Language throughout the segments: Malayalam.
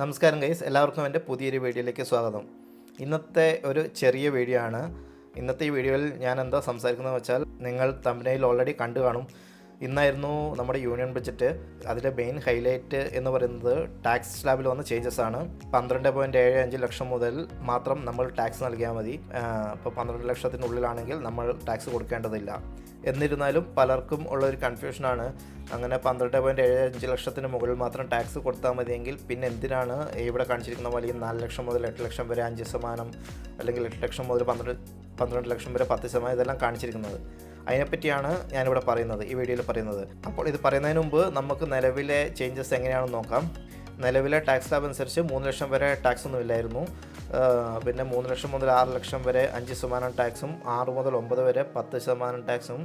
നമസ്കാരം ഗൈസ് എല്ലാവർക്കും എന്റെ പുതിയൊരു വീഡിയോയിലേക്ക് സ്വാഗതം. ഇന്നത്തെ ഒരു ചെറിയ വീഡിയോ ആണ്. ഇന്നത്തെ ഈ വീഡിയോയിൽ ഞാൻ എന്താ സംസാരിക്കുന്നത് വെച്ചാൽ നിങ്ങൾ തമ്പനയിൽ ഓൾറെഡി കണ്ടു കാണും. ഇന്നായിരുന്നു നമ്മുടെ യൂണിയൻ ബഡ്ജറ്റ് അതിലെ മെയിൻ ഹൈലൈറ്റ് എന്ന് പറയുന്നത് ടാക്സ് സ്ലാബിൽ വന്ന ചേഞ്ചസ് ആണ്. പന്ത്രണ്ട് പോയിന്റ് ഏഴ് അഞ്ച് ലക്ഷം മുതൽ മാത്രം നമ്മൾ ടാക്സ് നൽകിയാൽ മതി. ഇപ്പോൾ പന്ത്രണ്ട് ലക്ഷത്തിനുള്ളിലാണെങ്കിൽ നമ്മൾ ടാക്സ് കൊടുക്കേണ്ടതില്ല. എന്നിരുന്നാലും പലർക്കും ഉള്ള ഒരു കൺഫ്യൂഷനാണ് അങ്ങനെ പന്ത്രണ്ട് പോയിന്റ് ഏഴ് അഞ്ച് ലക്ഷത്തിന് മുകളിൽ മാത്രം ടാക്സ് കൊടുത്താൽ മതിയെങ്കിൽ പിന്നെ എന്തിനാണ് ഇവിടെ കാണിച്ചിരിക്കുന്ന പോലെ ഈ നാല് ലക്ഷം മുതൽ എട്ട് ലക്ഷം വരെ അഞ്ച് ശതമാനം അല്ലെങ്കിൽ എട്ട് ലക്ഷം മുതൽ പന്ത്രണ്ട് പന്ത്രണ്ട് ലക്ഷം വരെ പത്ത് ശതമാനം ഇതെല്ലാം കാണിച്ചിരിക്കുന്നത്? അതിനെപ്പറ്റിയാണ് ഞാനിവിടെ പറയുന്നത് ഈ വീഡിയോയിൽ പറയുന്നത്. അപ്പോൾ ഇത് പറയുന്നതിന് മുമ്പ് നമുക്ക് നിലവിലെ ചേഞ്ചസ് എങ്ങനെയാണെന്ന് നോക്കാം. നിലവിലെ ടാക്സ് സ്ലാബ് അനുസരിച്ച് മൂന്ന് ലക്ഷം വരെ ടാക്സ് ഒന്നും ഇല്ലായിരുന്നു. പിന്നെ മൂന്ന് ലക്ഷം മുതൽ ആറ് ലക്ഷം വരെ അഞ്ച് ശതമാനം ടാക്സും ആറ് മുതൽ ഒമ്പത് വരെ പത്ത് ശതമാനം ടാക്സും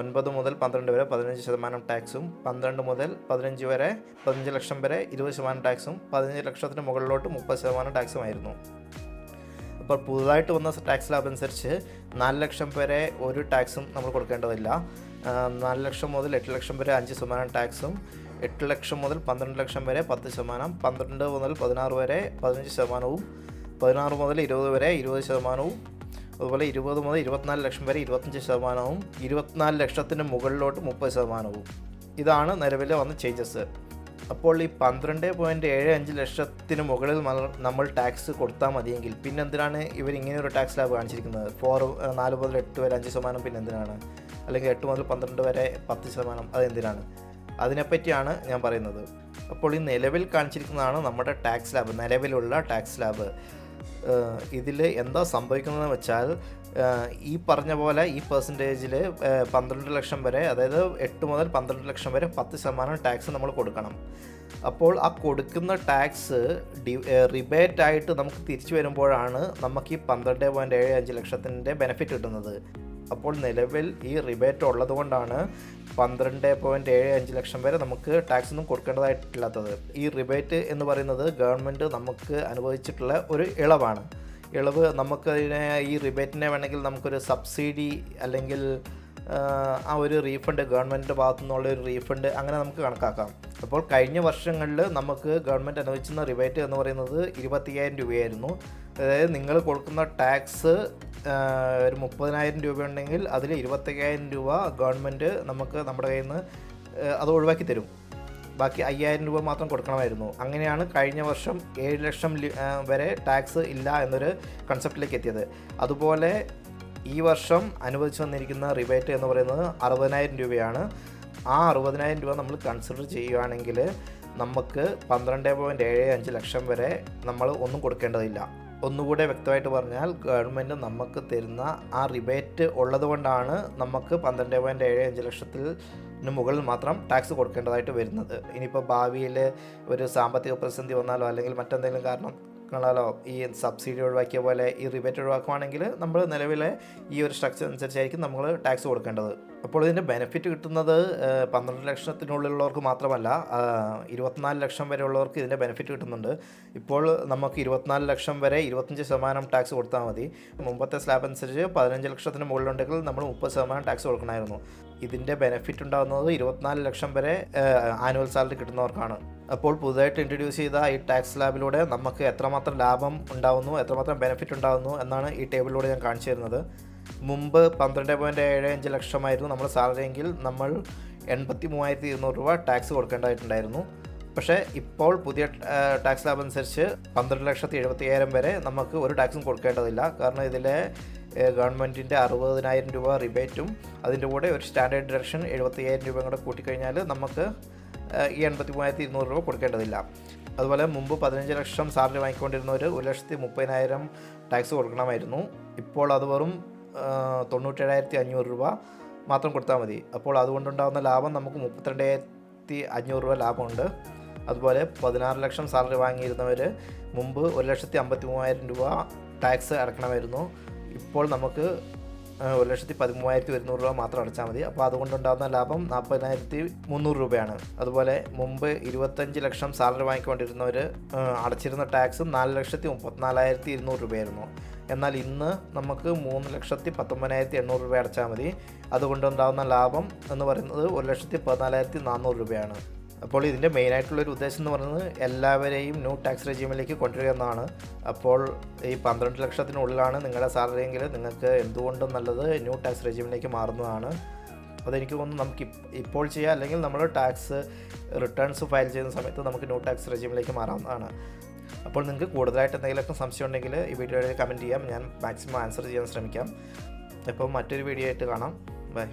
ഒൻപത് മുതൽ പന്ത്രണ്ട് വരെ പതിനഞ്ച് ശതമാനം ടാക്സും പന്ത്രണ്ട് മുതൽ പതിനഞ്ച് വരെ പതിനഞ്ച് ലക്ഷം വരെ ഇരുപത് ശതമാനം ടാക്സും പതിനഞ്ച് ലക്ഷത്തിന് മുകളിലോട്ട് മുപ്പത് ശതമാനം ടാക്സുമായിരുന്നു അപ്പോൾ പുതുതായിട്ട് വന്ന ടാക്സ് ലാബ് അനുസരിച്ച് നാല് ലക്ഷം വരെ ഒരു ടാക്സും നമ്മൾ കൊടുക്കേണ്ടതില്ല. നാല് ലക്ഷം മുതൽ എട്ട് ലക്ഷം വരെ അഞ്ച് ശതമാനം ടാക്സും എട്ട് ലക്ഷം മുതൽ പന്ത്രണ്ട് ലക്ഷം വരെ പത്ത് ശതമാനം പന്ത്രണ്ട് മുതൽ പതിനാറ് വരെ പതിനഞ്ച് ശതമാനവും പതിനാറ് മുതൽ ഇരുപത് വരെ ഇരുപത് ശതമാനവും അതുപോലെ ഇരുപത് മുതൽ ഇരുപത്തിനാല് ലക്ഷം വരെ ഇരുപത്തഞ്ച് ശതമാനവും ഇരുപത്തിനാല് ലക്ഷത്തിന് മുകളിലോട്ട് മുപ്പത് ശതമാനവും. ഇതാണ് നിലവിൽ വന്ന ചേഞ്ചസ് അപ്പോൾ ഈ പന്ത്രണ്ട് പോയിന്റ് ഏഴ് അഞ്ച് ലക്ഷത്തിന് മുകളിൽ നമ്മൾ ടാക്സ് കൊടുത്താൽ മതിയെങ്കിൽ പിന്നെ എന്തിനാണ് ഇവർ ഇങ്ങനെ ഒരു ടാക്സ് ലാബ് കാണിച്ചിരിക്കുന്നത്? ഫോർ നാല് മുതൽ എട്ട് വരെ അഞ്ച് ശതമാനം പിന്നെ എന്തിനാണ്? അല്ലെങ്കിൽ എട്ട് മുതൽ പന്ത്രണ്ട് വരെ പത്ത് ശതമാനം അതെന്തിനാണ് അതിനെപ്പറ്റിയാണ് ഞാൻ പറയുന്നത്. അപ്പോൾ ഈ നിലവിൽ കാണിച്ചിരിക്കുന്നതാണ് നമ്മുടെ ടാക്സ് ലാബ് നിലവിലുള്ള ടാക്സ് ലാബ് ഇതിൽ എന്താ സംഭവിക്കുന്നതെന്ന് വെച്ചാൽ ഈ പറഞ്ഞ പോലെ ഈ പെർസെന്റേജിൽ പന്ത്രണ്ട് ലക്ഷം വരെ അതായത് എട്ട് മുതൽ പന്ത്രണ്ട് ലക്ഷം വരെ പത്ത് ശതമാനം ടാക്സ് നമ്മൾ കൊടുക്കണം. അപ്പോൾ ആ കൊടുക്കുന്ന ടാക്സ് ഡി റിബേറ്റ് ആയിട്ട് നമുക്ക് തിരിച്ചു വരുമ്പോഴാണ് നമുക്ക് ഈ പന്ത്രണ്ട് പോയിന്റ് ഏഴ് അഞ്ച് ലക്ഷത്തിന്റെ ബെനിഫിറ്റ് കിട്ടുന്നത്. അപ്പോൾ നിലവിൽ ഈ റിബേറ്റ് ഉള്ളത് കൊണ്ടാണ് പന്ത്രണ്ട് പോയിന്റ് ഏഴ് അഞ്ച് ലക്ഷം വരെ നമുക്ക് ടാക്സ് ഒന്നും കൊടുക്കേണ്ടതായിട്ടില്ലാത്തത്. ഈ റിബേറ്റ് എന്ന് പറയുന്നത് ഗവൺമെന്റ് നമുക്ക് അനുവദിച്ചിട്ടുള്ള ഒരു ഇളവാണ്. ഇളവ് നമുക്കതിനെ ഈ റിബേറ്റിനെ വേണമെങ്കിൽ നമുക്കൊരു സബ്സിഡി അല്ലെങ്കിൽ ആ ഒരു റീഫണ്ട് ഗവൺമെന്റിന്റെ ഭാഗത്തു നിന്നുള്ള ഒരു റീഫണ്ട് അങ്ങനെ നമുക്ക് കണക്കാക്കാം. അപ്പോൾ കഴിഞ്ഞ വർഷങ്ങളിൽ നമുക്ക് ഗവൺമെന്റ് അനുവദിച്ചിരുന്ന റിബേറ്റ് എന്ന് പറയുന്നത് ഇരുപത്തിയ്യായിരം രൂപയായിരുന്നു. അതായത് നിങ്ങൾ കൊടുക്കുന്ന ടാക്സ് ഒരു മുപ്പതിനായിരം രൂപ ഉണ്ടെങ്കിൽ അതിൽ ഇരുപത്തയ്യായിരം രൂപ ഗവൺമെന്റ് നമുക്ക് നമ്മുടെ കയ്യിൽ നിന്ന് അത് ഒഴിവാക്കി തരും. ബാക്കി അയ്യായിരം രൂപ മാത്രം കൊടുക്കണമായിരുന്നു. അങ്ങനെയാണ് കഴിഞ്ഞ വർഷം ഏഴ് ലക്ഷം വരെ ടാക്സ് ഇല്ല എന്നൊരു കൺസെപ്റ്റിലേക്ക് എത്തിയത്. അതുപോലെ ഈ വർഷം അനുവദിച്ചു വന്നിരിക്കുന്ന റിബേറ്റ് എന്ന് പറയുന്നത് അറുപതിനായിരം രൂപയാണ്. ആ അറുപതിനായിരം രൂപ നമ്മൾ കൺസിഡർ ചെയ്യുകയാണെങ്കിൽ നമുക്ക് പന്ത്രണ്ട് പോയിന്റ് ഏഴ് അഞ്ച് ലക്ഷം വരെ നമ്മൾ ഒന്നും കൊടുക്കേണ്ടതില്ല. ഒന്നുകൂടെ വ്യക്തമായിട്ട് പറഞ്ഞാൽ ഗവൺമെന്റ് നമുക്ക് തരുന്ന ആ റിബേറ്റ് ഉള്ളതുകൊണ്ടാണ് നമുക്ക് പന്ത്രണ്ട് പോയിന്റ് ഏഴ് അഞ്ച് ലക്ഷത്തിൽ മുകളിൽ മാത്രം ടാക്സ് കൊടുക്കേണ്ടതായിട്ട് വരുന്നത്. ഇനിയിപ്പോൾ ഭാവിയിൽ ഒരു സാമ്പത്തിക പ്രതിസന്ധി വന്നാലോ അല്ലെങ്കിൽ മറ്റെന്തെങ്കിലും കാരണം ങ്ങളാലോ ഈ സബ്സിഡി ഒഴിവാക്കിയ പോലെ ഈ റിബേറ്റ് ഒഴിവാക്കുവാണെങ്കിൽ നമ്മൾ നിലവിലെ ഈ ഒരു സ്ട്രക്ചർ അനുസരിച്ചായിരിക്കും നമ്മൾ ടാക്സ് കൊടുക്കേണ്ടത്. അപ്പോൾ ഇതിന്റെ ബെനിഫിറ്റ് കിട്ടുന്നത് പന്ത്രണ്ട് ലക്ഷത്തിനുള്ളിലുള്ളവർക്ക് മാത്രമല്ല ഇരുപത്തിനാല് ലക്ഷം വരെ ഉള്ളവർക്ക് ഇതിന്റെ ബെനിഫിറ്റ് കിട്ടുന്നുണ്ട്. ഇപ്പോൾ നമുക്ക് ഇരുപത്തിനാല് ലക്ഷം വരെ ഇരുപത്തഞ്ച് ശതമാനം ടാക്സ് കൊടുത്താൽ മതി. മുമ്പത്തെ സ്ലാബ് അനുസരിച്ച് പതിനഞ്ച് ലക്ഷത്തിന് മുകളിലുണ്ടെങ്കിൽ നമ്മൾ മുപ്പത് ശതമാനം ടാക്സ് കൊടുക്കണമായിരുന്നു. ഇതിന്റെ ബെനിഫിറ്റ് ഉണ്ടാകുന്നത് ഇരുപത്തിനാല് ലക്ഷം വരെ ആനുവൽ സാലറി കിട്ടുന്നവർക്കാണ്. അപ്പോൾ പുതുതായിട്ട് ഇൻട്രൊഡ്യൂസ് ചെയ്ത ഈ ടാക്സ് ലാബിലൂടെ നമുക്ക് എത്രമാത്രം ലാഭം ഉണ്ടാകുന്നു എത്രമാത്രം ബെനിഫിറ്റ് ഉണ്ടാകുന്നു എന്നാണ് ഈ ടേബിളിലൂടെ ഞാൻ കാണിച്ചു തരുന്നത്. മുമ്പ് പന്ത്രണ്ട് പോയിന്റ് ഏഴ് അഞ്ച് ലക്ഷമായിരുന്നു നമ്മൾ സാലറി എങ്കിൽ നമ്മൾ എൺപത്തി മൂവായിരത്തി ഇരുന്നൂറ് രൂപ ടാക്സ് കൊടുക്കേണ്ടതായിട്ടുണ്ടായിരുന്നു. പക്ഷേ ഇപ്പോൾ പുതിയ ടാക്സ് ലാബ് അനുസരിച്ച് പന്ത്രണ്ട് ലക്ഷത്തി എഴുപത്തി വരെ നമുക്ക് ഒരു ടാക്സും കൊടുക്കേണ്ടതില്ല. കാരണം ഇതിലെ ഗവൺമെന്റിന്റെ അറുപതിനായിരം രൂപ റിബേറ്റും അതിന്റെ കൂടെ ഒരു സ്റ്റാൻഡേർഡ് ഡിറക്ഷൻ എഴുപത്തി അയ്യായിരം രൂപയും കൂടെ കൂട്ടിക്കഴിഞ്ഞാൽ നമുക്ക് ഈ എൺപത്തി മൂവായിരത്തി ഇരുന്നൂറ് രൂപ കൊടുക്കേണ്ടതില്ല. അതുപോലെ മുമ്പ് പതിനഞ്ച് ലക്ഷം സാലറി വാങ്ങിക്കൊണ്ടിരുന്നവർ ഒരു ലക്ഷത്തി മുപ്പതിനായിരം ടാക്സ് കൊടുക്കണമായിരുന്നു. ഇപ്പോൾ അത് വെറും തൊണ്ണൂറ്റേഴായിരത്തി അഞ്ഞൂറ് രൂപ മാത്രം കൊടുത്താൽ മതി. അപ്പോൾ അതുകൊണ്ടുണ്ടാകുന്ന ലാഭം നമുക്ക് മുപ്പത്തിരണ്ടായിരത്തി അഞ്ഞൂറ് രൂപ ലാഭമുണ്ട്. അതുപോലെ പതിനാറ് ലക്ഷം സാലറി വാങ്ങിയിരുന്നവർ മുമ്പ് ഒരു ലക്ഷത്തി അമ്പത്തി മൂവായിരം രൂപ ടാക്സ് അടക്കണമായിരുന്നു. ഇപ്പോൾ നമുക്ക് ഒരു ലക്ഷത്തി പതിമൂവായിരത്തി ഒരുന്നൂറ് രൂപ മാത്രം അടച്ചാൽ മതി. അപ്പോൾ അതുകൊണ്ടുണ്ടാകുന്ന ലാഭം നാൽപ്പതിനായിരത്തി മുന്നൂറ് രൂപയാണ്. അതുപോലെ മുമ്പ് ഇരുപത്തഞ്ച് ലക്ഷം സാലറി വാങ്ങിക്കൊണ്ടിരുന്നവർ അടച്ചിരുന്ന ടാക്സ് നാല് ലക്ഷത്തി മുപ്പത്തിനാലായിരത്തി ഇരുന്നൂറ് രൂപയായിരുന്നു. എന്നാൽ ഇന്ന് നമുക്ക് മൂന്ന് ലക്ഷത്തി പത്തൊമ്പതിനായിരത്തി എണ്ണൂറ് രൂപ അടച്ചാൽ മതി. അതുകൊണ്ടുണ്ടാകുന്ന ലാഭം എന്ന് പറയുന്നത് ഒരു ലക്ഷത്തി പതിനാലായിരത്തി നാനൂറ് രൂപയാണ്. അപ്പോൾ ഇതിന്റെ മെയിനായിട്ടുള്ളൊരു ഉദ്ദേശം എന്ന് പറയുന്നത് എല്ലാവരെയും ന്യൂ ടാക്സ് റെജീമിലേക്ക് കൊണ്ടുവരിക എന്നാണ്. അപ്പോൾ ഈ പന്ത്രണ്ട് ലക്ഷത്തിനുള്ളിലാണ് നിങ്ങളുടെ സാലറി എങ്കിൽ നിങ്ങൾക്ക് എന്തുകൊണ്ടും നല്ലത് ന്യൂ ടാക്സ് റെജീമിലേക്ക് മാറുന്നതാണ്. അതെനിക്ക് തോന്നുന്നു നമുക്ക് ഇപ്പോൾ ചെയ്യാം. അല്ലെങ്കിൽ നമ്മൾ ടാക്സ് റിട്ടേൺസ് ഫയൽ ചെയ്യുന്ന സമയത്ത് നമുക്ക് ന്യൂ ടാക്സ് റെജീമിലേക്ക് മാറാവുന്നതാണ്. അപ്പോൾ നിങ്ങൾക്ക് കൂടുതലായിട്ട് എന്തെങ്കിലുമൊക്കെ സംശയം ഉണ്ടെങ്കിൽ ഈ വീഡിയോയിൽ കമന്റ് ചെയ്യാം. ഞാൻ മാക്സിമം ആൻസർ ചെയ്യാൻ ശ്രമിക്കാം. അപ്പോൾ മറ്റൊരു വീഡിയോ ആയിട്ട് കാണാം. ബൈ